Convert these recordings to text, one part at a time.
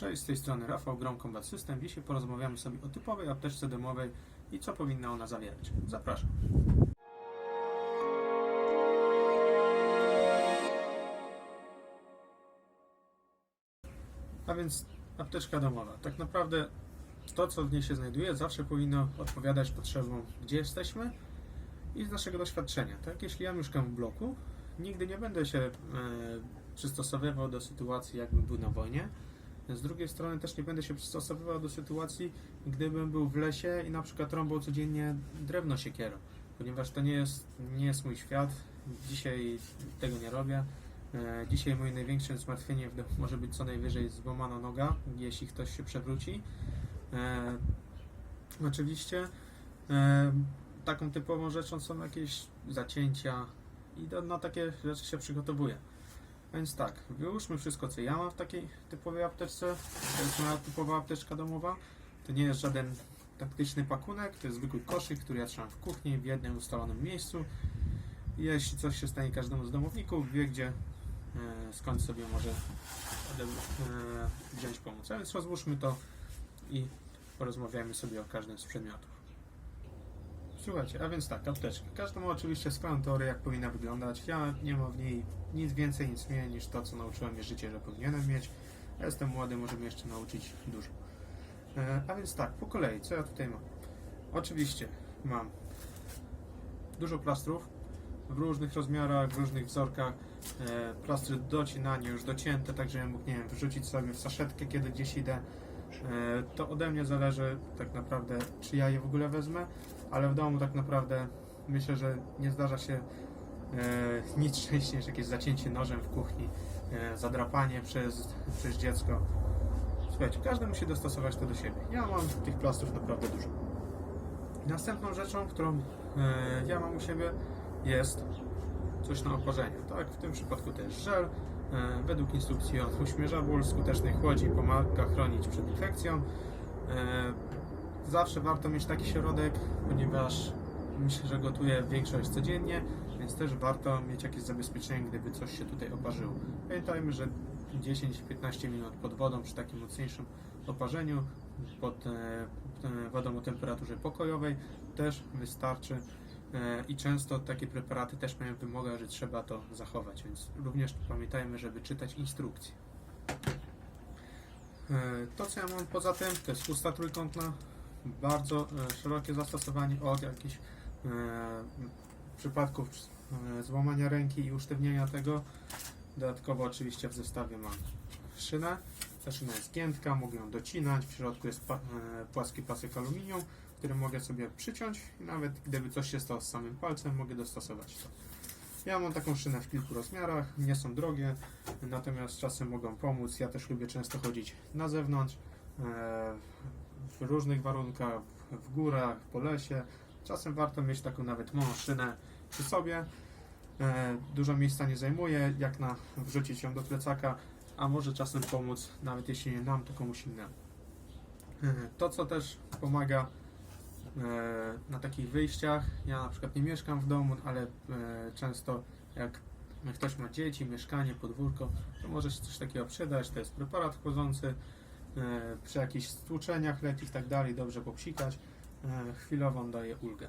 Cześć, z tej strony Rafał, Grom Combat System. Dzisiaj porozmawiamy sobie o typowej apteczce domowej i co powinna ona zawierać. Zapraszam. A więc apteczka domowa. Tak naprawdę to, co w niej się znajduje, zawsze powinno odpowiadać potrzebom, gdzie jesteśmy i z naszego doświadczenia. Tak, jeśli ja mieszkam w bloku, nigdy nie będę się e, przystosowywał do sytuacji, jakbym był na wojnie. Z drugiej strony też nie będę się przystosowywał do sytuacji, gdybym był w lesie i na przykład rąbał codziennie drewno siekierą, ponieważ to nie jest, nie jest mój świat. Dzisiaj tego nie robię. E, Dzisiaj zmartwieniem w domu może być co najwyżej złamana noga, jeśli ktoś się przewróci. E, oczywiście e, taką typową rzeczą są jakieś zacięcia i na takie rzeczy się przygotowuję. Więc tak, wyłóżmy wszystko, co ja mam w takiej typowej apteczce. To jest moja typowa apteczka domowa. To nie jest żaden taktyczny pakunek, to jest zwykły koszyk, który ja trzymam w kuchni w jednym ustalonym miejscu. Jeśli coś się stanie każdemu z domowników, wie gdzie, e, skąd sobie może e, wziąć pomoc. A więc rozłóżmy to i porozmawiamy sobie o każdym z przedmiotów. Słuchajcie, a więc tak, apteczka. Każda ma oczywiście swoją teorię, jak powinna wyglądać. Ja nie mam w niej nic więcej, nic mniej niż to, co nauczyłem mnie życie, że powinienem mieć. Ja jestem młody, może jeszcze nauczyć dużo. E, a więc tak, po kolei, co ja tutaj mam? Oczywiście mam dużo plastrów w różnych rozmiarach, w różnych wzorkach. E, plastry docinanie, już docięte, tak żebym mógł, nie wiem, wrzucić sobie w saszetkę, kiedy gdzieś idę. E, to ode mnie zależy tak naprawdę, czy ja je w ogóle wezmę, ale w domu tak naprawdę myślę, że nie zdarza się e, nic częściej niż jakieś zacięcie nożem w kuchni, e, zadrapanie przez, przez dziecko. Słuchajcie, każdy musi dostosować to do siebie. Ja mam tych plastrów naprawdę dużo. Następną rzeczą, którą ja mam u siebie jest coś na oparzenie. Tak, w tym przypadku jest żel. E, według instrukcji od uśmierza ból, skutecznej chłodzi, pomaga chronić przed infekcją. E, zawsze warto mieć taki środek, ponieważ myślę, że gotuję większość codziennie, więc też warto mieć jakieś zabezpieczenie, gdyby coś się tutaj oparzyło. Pamiętajmy, że 10-15 minut pod wodą przy takim mocniejszym oparzeniu, pod e, wodą o temperaturze pokojowej też wystarczy. E, I często takie preparaty też mają wymogę, że trzeba to zachować, więc również pamiętajmy, żeby czytać instrukcje. E, To co ja mam poza tym, to jest chusta trójkątna, bardzo e, szerokie zastosowanie od jakichś przypadków złamania ręki i usztywnienia tego. Dodatkowo oczywiście w zestawie mam szynę. Ta szyna jest giętka, mogę ją docinać. W środku jest e, płaski pasek aluminium, który mogę sobie przyciąć i nawet gdyby coś się stało z samym palcem, mogę dostosować to. Ja mam taką szynę w kilku rozmiarach, nie są drogie, natomiast czasem mogą pomóc. Ja też lubię często chodzić na zewnątrz, e, w różnych warunkach, w górach, po lesie. Czasem warto mieć taką nawet małą szynę przy sobie. E, Dużo miejsca nie zajmuje, jak na wrzucić ją do plecaka, a może czasem pomóc, nawet jeśli nie nam, to komuś innemu. E, To, co też pomaga e, na takich wyjściach, ja na przykład nie mieszkam w domu, ale e, często jak ktoś ma dzieci, mieszkanie, podwórko, to może się coś takiego przydać. To jest preparat chłodzący, przy jakichś stłuczeniach lekkich i tak dalej, dobrze popsikać. Chwilowo on daje ulgę.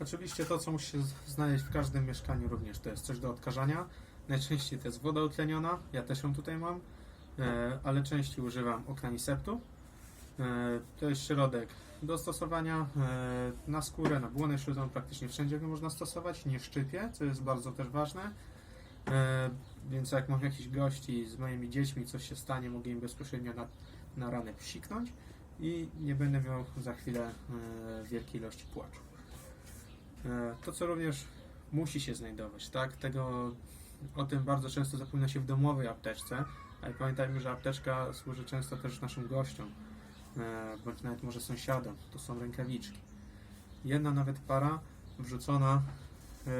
Oczywiście to, co musi się znaleźć w każdym mieszkaniu również, to jest coś do odkażania. Najczęściej to jest woda utleniona, ja też ją tutaj mam, e, ale częściej używam oktaniseptu. E, To jest środek do stosowania e, na skórę, na błonę śluzową, praktycznie wszędzie go można stosować, nie szczypie, co jest bardzo też ważne. Więc jak mam jakichś gości z moimi dziećmi, coś się stanie, mogę im bezpośrednio na, na ranę psiknąć i nie będę miał za chwilę wielkiej ilości płaczu. To, co również musi się znajdować, tak? Tego, o tym bardzo często zapomina się w domowej apteczce, ale pamiętajmy, że apteczka służy często też naszym gościom, e, bądź nawet może sąsiadom. To są rękawiczki. Jedna nawet para wrzucona e,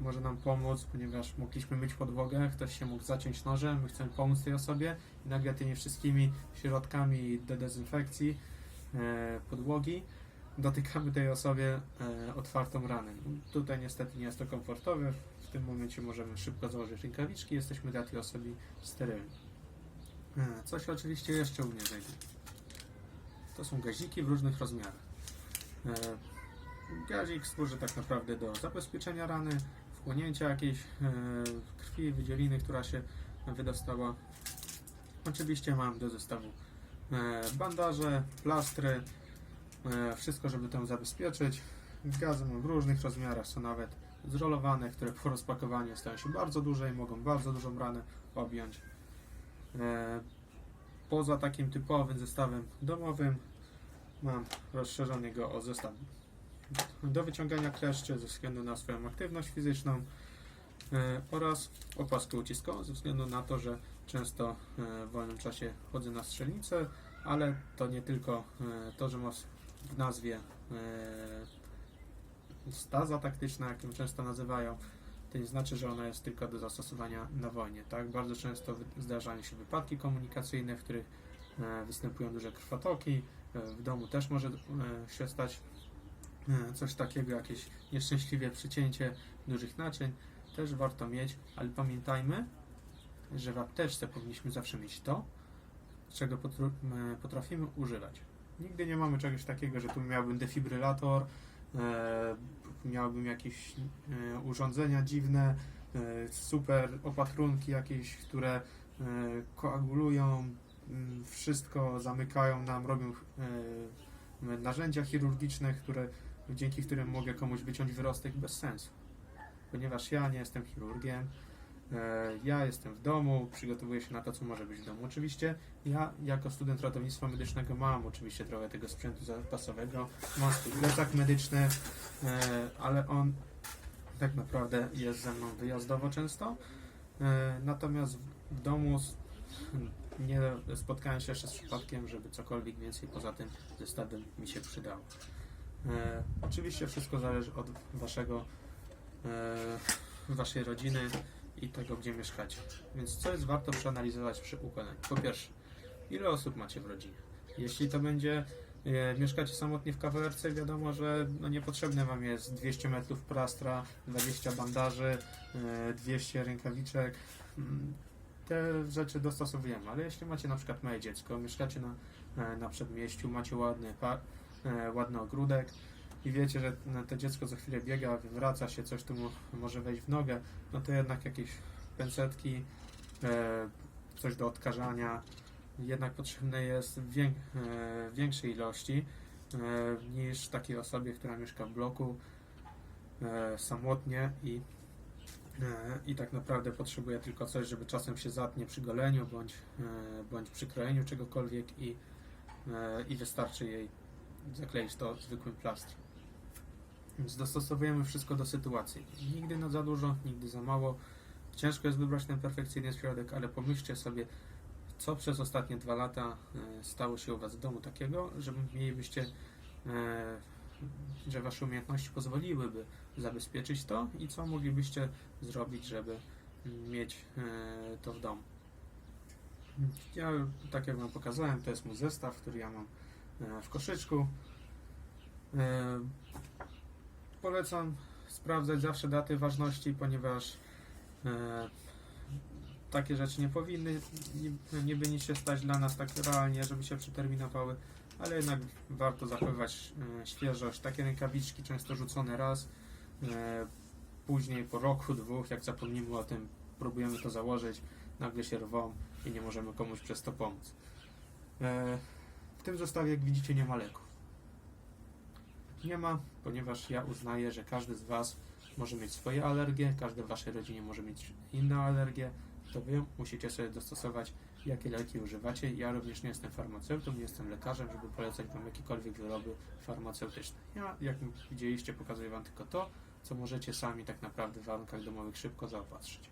może nam pomóc, ponieważ mogliśmy myć podłogę, ktoś się mógł zaciąć nożem, my chcemy pomóc tej osobie i nagle tymi wszystkimi środkami do dezynfekcji e, podłogi dotykamy tej osobie e, otwartą ranę. Tutaj niestety nie jest to komfortowe. W tym momencie możemy szybko założyć rękawiczki, jesteśmy dla tej osoby sterylni. E, Co się oczywiście jeszcze u mnie znajduje? To są gaziki w różnych rozmiarach. E, Gazik służy tak naprawdę do zabezpieczenia rany, wchłonięcia jakiejś e, krwi, wydzieliny, która się wydostała. Oczywiście mam do zestawu e, bandaże, plastry, wszystko, żeby to zabezpieczyć. Gazy mam w różnych rozmiarach, są nawet zrolowane, które po rozpakowaniu stają się bardzo duże i mogą bardzo dużą ranę objąć. E, Poza takim typowym zestawem domowym mam rozszerzony go o zestaw do wyciągania kleszczy ze względu na swoją aktywność fizyczną e, oraz opaskę uciskową ze względu na to, że często e, w wolnym czasie chodzę na strzelnicę, ale to nie tylko e, to, że ma w- nazwie e, staza taktyczna, jak ją często nazywają, to nie znaczy, że ona jest tylko do zastosowania na wojnie. Tak? Bardzo często zdarzają się wypadki komunikacyjne, w których e, występują duże krwotoki. E, w domu też może się stać coś takiego, jakieś nieszczęśliwe przycięcie dużych naczyń. Też warto mieć, ale pamiętajmy, że w apteczce powinniśmy zawsze mieć to, czego potrafimy używać. Nigdy nie mamy czegoś takiego, że tu miałbym defibrylator, e, miałbym jakieś e, urządzenia dziwne, e, super opatrunki jakieś, które koagulują mm, wszystko, zamykają nam, robią narzędzia chirurgiczne, które, dzięki którym mogę komuś wyciąć wyrostek bez sensu. Ponieważ ja nie jestem chirurgiem, ja jestem w domu, przygotowuję się na to, co może być w domu. Oczywiście ja jako student ratownictwa medycznego mam oczywiście trochę tego sprzętu zapasowego, mam swój plecak medyczny, e, ale on tak naprawdę jest ze mną wyjazdowo często. E, Natomiast w domu nie spotkałem się jeszcze z przypadkiem, żeby cokolwiek więcej poza tym zestawem mi się przydało. E, Oczywiście wszystko zależy od waszego, e, waszej rodziny i tego, gdzie mieszkacie. Więc co jest warto przeanalizować przy układaniu? Po pierwsze, ile osób macie w rodzinie? Jeśli to będzie e, mieszkacie samotnie w kawalerce, wiadomo, że no niepotrzebne wam jest 200 metrów plastra, 20 bandaży, e, 200 rękawiczek. Mm, Te rzeczy dostosowujemy, ale jeśli macie na przykład małe dziecko, mieszkacie na, e, na przedmieściu, macie ładny, pa, e, ładny ogródek i wiecie, że to dziecko za chwilę biega, wywraca się, coś tu mu może wejść w nogę, no to jednak jakieś pęcetki, e, coś do odkażania, jednak potrzebne jest w e, większej ilości e, niż takiej osobie, która mieszka w bloku samotnie i, i tak naprawdę potrzebuje tylko coś, żeby czasem się zatnie przy goleniu bądź, bądź przy krojeniu czegokolwiek i, i wystarczy jej zakleić to zwykłym plastrem. Więc dostosowujemy wszystko do sytuacji. Nigdy na za dużo, nigdy za mało. Ciężko jest wybrać ten perfekcyjny środek, ale pomyślcie sobie, co przez ostatnie dwa lata e, stało się u Was w domu takiego, żeby mielibyście, e, że Wasze umiejętności pozwoliłyby zabezpieczyć to i co moglibyście zrobić, żeby mieć e, to w domu. Ja, tak jak Wam pokazałem, to jest mój zestaw, który ja mam w koszyczku. Polecam sprawdzać zawsze daty ważności, ponieważ e, takie rzeczy nie powinny ni- niby nic się stać dla nas tak realnie, żeby się przeterminowały, ale jednak warto zachowywać e, świeżość. Takie rękawiczki często rzucone raz, e, później po roku, dwóch, jak zapomnimy o tym, próbujemy to założyć, nagle się rwą i nie możemy komuś przez to pomóc. E, w tym zestawie, jak widzicie, nie ma leków. Nie ma, ponieważ ja uznaję, że każdy z Was może mieć swoje alergie, każdy w Waszej rodzinie może mieć inne alergie, to Wy musicie sobie dostosować, jakie leki używacie. Ja również nie jestem farmaceutą, nie jestem lekarzem, żeby polecać Wam jakiekolwiek wyroby farmaceutyczne. Ja, jak widzieliście, pokazuję Wam tylko to, co możecie sami tak naprawdę w warunkach domowych szybko zaopatrzyć.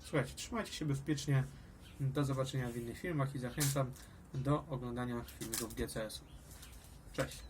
Słuchajcie, trzymajcie się bezpiecznie. Do zobaczenia w innych filmach i zachęcam do oglądania filmików GCS-u. Cześć!